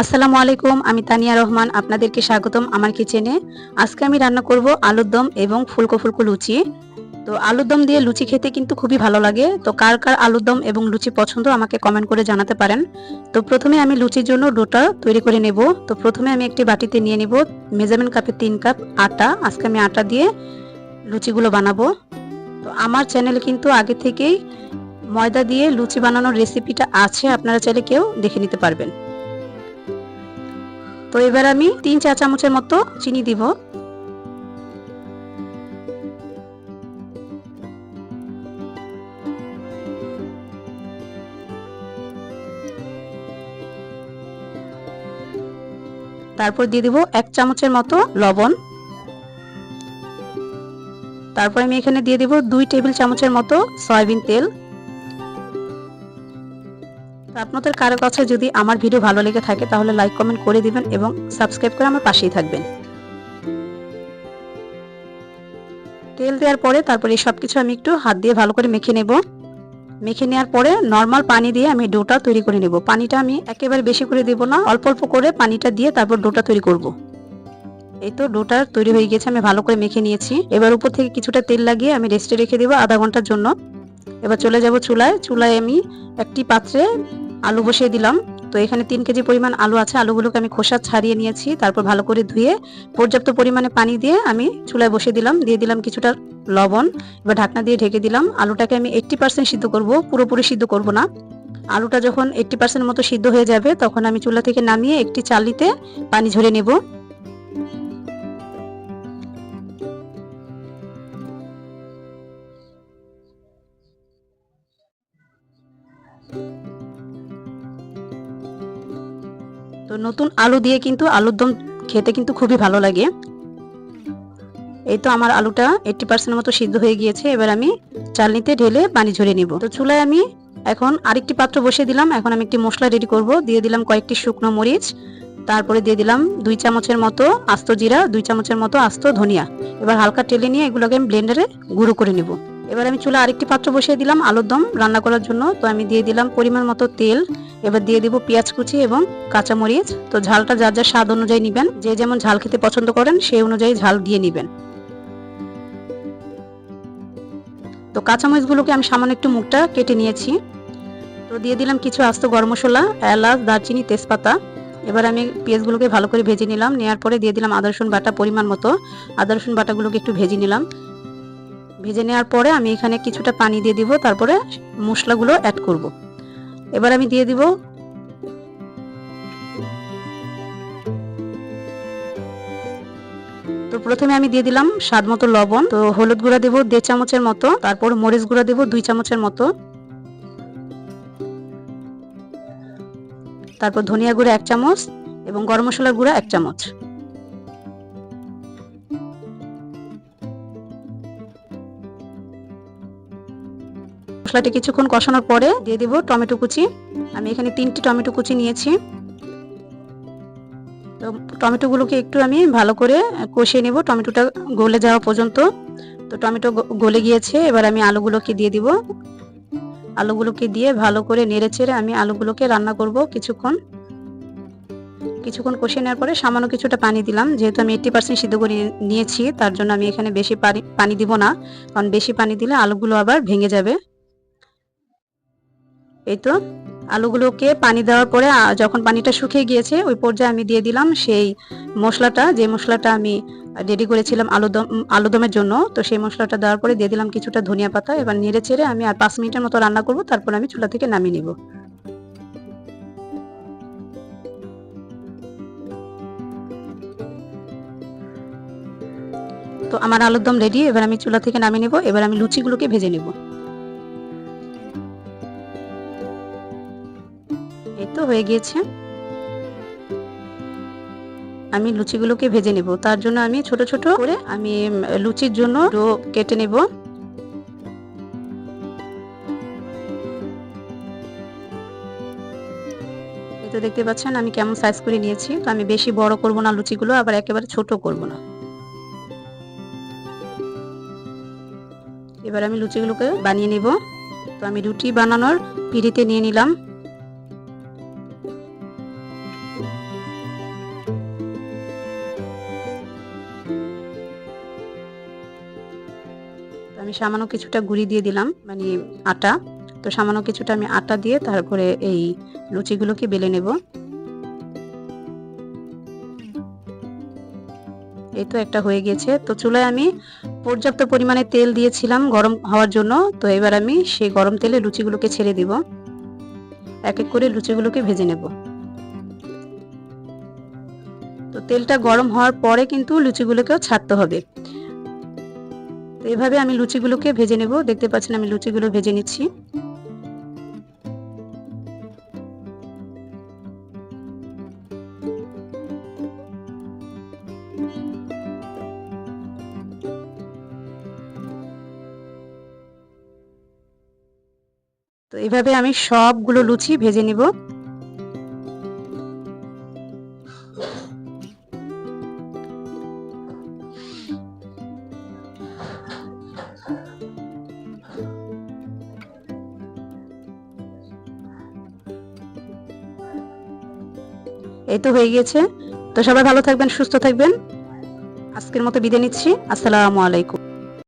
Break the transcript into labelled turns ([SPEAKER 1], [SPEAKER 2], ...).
[SPEAKER 1] আসসালামু আলাইকুম, আমি তানিয়া রহমান, আপনাদেরকে স্বাগতম আমার কিচেনে। আজকে আমি রান্না করব আলুর দম এবং ফুলকো ফুলকো লুচি। তো আলুর দম দিয়ে লুচি খেতে কিন্তু খুবই ভালো লাগে। তো কার কার আলুর দম এবং লুচি পছন্দ আমাকে কমেন্ট করে জানাতে পারেন। তো প্রথমে আমি লুচির জন্য ডোটা তৈরি করে নেব। তো প্রথমে আমি একটি বাটিতে নিয়ে নেব মেজারমেন্ট কাপে তিন কাপ আটা। আজকে আমি আটা দিয়ে লুচিগুলো বানাবো। তো আমার চ্যানেলে কিন্তু আগে থেকেই ময়দা দিয়ে লুচি বানানোর রেসিপিটা আছে, আপনারা চাইলে কেউ দেখে নিতে পারবেন। তো এবার আমি তিন চা চামচের মতো চিনি দিব। তারপর দিয়ে দিব এক চামচের মতো লবণ। তারপর আমি এখানে দিয়ে দিব দুই টেবিল চামচের মতো সয়াবিন তেল। আপনাদের কারও কাছে যদি আমার ভিডিও ভালো লেগে থাকে, তাহলে লাইক কমেন্ট করে দিবেন এবং সাবস্ক্রাইব করে আমার পাশেই থাকবেন। তেল দেওয়ার পরে তারপরে এই সবকিছু আমি একটু হাত দিয়ে ভালো করে মেখে নেব। মেখে নেওয়ার পরে নর্মাল পানি দিয়ে আমি ডোটা তৈরি করে নেব। পানিটা আমি একেবারে বেশি করে দেব না, অল্প অল্প করে পানিটা দিয়ে তারপর ডোটা তৈরি করব। এই তো ডোটা তৈরি হয়ে গেছে, আমি ভালো করে মেখে নিয়েছি। এবার উপর থেকে কিছুটা তেল লাগিয়ে আমি রেস্টে রেখে দেবো আধা ঘণ্টার জন্য। এবার চলে যাব চুলায়। চুলায় আমি একটি পাত্রে আলু বসিয়ে দিলাম। তো এখানে তিন কেজি পরিমাণ আলু আছে। আলুগুলোকে আমি খোসা ছাড়িয়ে নিয়েছি। তারপর ভালো করে ধুয়ে পর্যাপ্ত পরিমাণে পানি দিয়ে আমি চুলায় বসিয়ে দিলাম। দিয়ে দিলাম কিছুটা লবণ। এবার ঢাকনা দিয়ে ঢেকে দিলাম। আলুটাকে আমি এইট্টি পার্সেন্ট সিদ্ধ করব। পুরোপুরি সিদ্ধ করব না। আলুটা যখন এইট্টি পার্সেন্ট মতো সিদ্ধ হয়ে যাবে, তখন আমি চুলা থেকে নামিয়ে একটি চালিতে পানি ঝরে নেব। তো নতুন আলু দিয়ে কিন্তু আলুর দম খেতে কিন্তু খুবই ভালো লাগে। এই তো আমার আলুটা এইটটি পার্সেন্ট মতো সিদ্ধ হয়ে গিয়েছে, এবার আমি চালনিতে ঢেলে পানি ঝরিয়ে নিব। তো চুলায় আমি এখন আরেকটি পাত্র বসিয়ে দিলাম, এখন আমি একটি মশলা রেডি করব। দিয়ে দিলাম কয়েকটি শুকনো মরিচ, তারপরে দিয়ে দিলাম দুই চামচের মতো আস্ত জিরা, দুই চামচের মতো আস্ত ধনিয়া। এবার হালকা টেলে নিয়ে এগুলোকে আমি ব্লেন্ডারে গুঁড়ো করে নেব। এবার আমি চুলা আরেকটি পাত্র বসিয়ে দিলাম আলুর দম রান্না করার জন্য। তো আমি দিয়ে দিলাম পরিমাণ মতো তেল এবার দিয়ে দিব পেঁয়াজ কুচি এবং কাঁচামরিচ। তো ঝালটা যার যার স্বাদ অনুযায়ী নিবেন। যে যেমন ঝাল খেতে পছন্দ করেন সেই অনুযায়ী ঝাল দিয়ে নিবেন। তো কাঁচামরিচগুলোকে আমি সামান্য একটু মুখটা কেটে নিয়েছি। তো দিয়ে দিলাম কিছু আস্ত গরম মশলা, এলাচ, দারচিনি, তেজপাতা। এবার আমি পেঁয়াজগুলোকে ভালো করে ভেজে নিলাম। নেওয়ার পরে দিয়ে দিলাম আদা, রসুন বাটা পরিমাণ মতো। আদা, রসুন বাটাগুলোকে একটু ভেজে নিলাম। ভেজে নেওয়ার পরে আমি এখানে কিছুটা পানি দিয়ে দিব। তারপরে মশলাগুলো অ্যাড করব। এবার আমি দিয়ে দিব তো প্রথমে আমি দিয়ে দিলাম স্বাদ মতো লবণ, তো হলুদ গুঁড়া দেবো দেড় চামচের মতো, তারপর মরিচ গুঁড়া দেবো দুই চামচের মতো। তারপর ধনিয়া গুঁড়া এক চামচ এবং গরম মশলার গুঁড়া এক চামচ। মশলাটি কিছুক্ষণ কষানোর পরে দিয়ে দিব টমেটো কুচি। আমি এখানে তিনটি টমেটো কুচি নিয়েছি। তো টমেটোগুলোকে একটু আমি ভালো করে কষিয়ে নেব। টমেটোটা গলে যাওয়া পর্যন্ত। তো টমেটো গলে গিয়েছে। এবার আমি আলুগুলোকে দিয়ে দিব। আলুগুলোকে দিয়ে ভালো করে নেড়ে চেড়ে আমি আলুগুলোকে রান্না করব কিছুক্ষণ। কিছুক্ষণ কষিয়ে নেওয়ার পরে সামান্য কিছুটা পানি দিলাম। যেহেতু আমি এইটটি পার্সেন্ট সিদ্ধ করে নিয়েছি, তার জন্য আমি এখানে বেশি পানি দিব না। কারণ বেশি পানি দিলে আলুগুলো আবার ভেঙে যাবে। এই তো, আলুগুলোকে পানি দেওয়ার পরে যখন পানিটা শুকিয়ে গিয়েছে, ওই পর্যায়ে আমি দিয়ে দিলাম সেই মশলাটা। যে মশলাটা আমি রেডি করেছিলাম আলুদম, আলুদমের জন্য, তো সেই মশলাটা দেওয়ার পরে দিয়ে দিলাম কিছুটা ধনিয়া পাতা। এবার নেড়ে চেড়ে আমি আর পাঁচ মিনিটের মতো রান্না করব, তারপর আমি চুলা থেকে নামিয়ে নিব। তো আমার আলুর দম রেডি এবার আমি চুলা থেকে নামিয়ে নেব, এবার আমি লুচিগুলোকে ভেজে নেব। তো হয়ে গিয়েছে। আমি লুচিগুলোকে ভেজে নেব। তার জন্য আমি ছোট ছোট করে আমি লুচির জন্য ডো কেটে নেব। তো দেখতে পাচ্ছেন, আমি কেমন সাইজ করে নিয়েছি। তো আমি বেশি বড় করব না লুচিগুলো, আবার একেবারে ছোট করব না। এবার আমি লুচিগুলোকে বানিয়ে নেব। তো আমি রুটি বানানোর পিড়িতে নিয়ে নিলাম। সামান্য কিছুটা গুঁড়ি দিয়ে দিলাম মানে আটা। তো সামান্য কিছুটা আমি আটা দিয়ে তারপরে এই লুচিগুলোকে বেলে নেব। এই তো একটা হয়ে গেছে। তো চুলায় আমি পর্যাপ্ত পরিমাণে তেল দিয়েছিলাম গরম হওয়ার জন্য। তো এবার আমি সেই গরম তেলে লুচিগুলোকে ছেড়ে দিব। এক এক করে লুচিগুলোকে ভেজে নেব। তো তেলটা গরম হওয়ার পরে কিন্তু লুচিগুলোকেও ছাড়তে হবে। এভাবে আমি লুচিগুলোকে ভেজে নেব। দেখতে পাচ্ছেন আমি লুচিগুলো ভেজে নিচ্ছি। তো এভাবে আমি সবগুলো লুচি ভেজে নিব। এই তো হয়ে গিয়েছে। তো সবাই ভালো থাকবেন, সুস্থ থাকবেন। আজকের মতো বিদায় নিচ্ছি। আসসালামু আলাইকুম।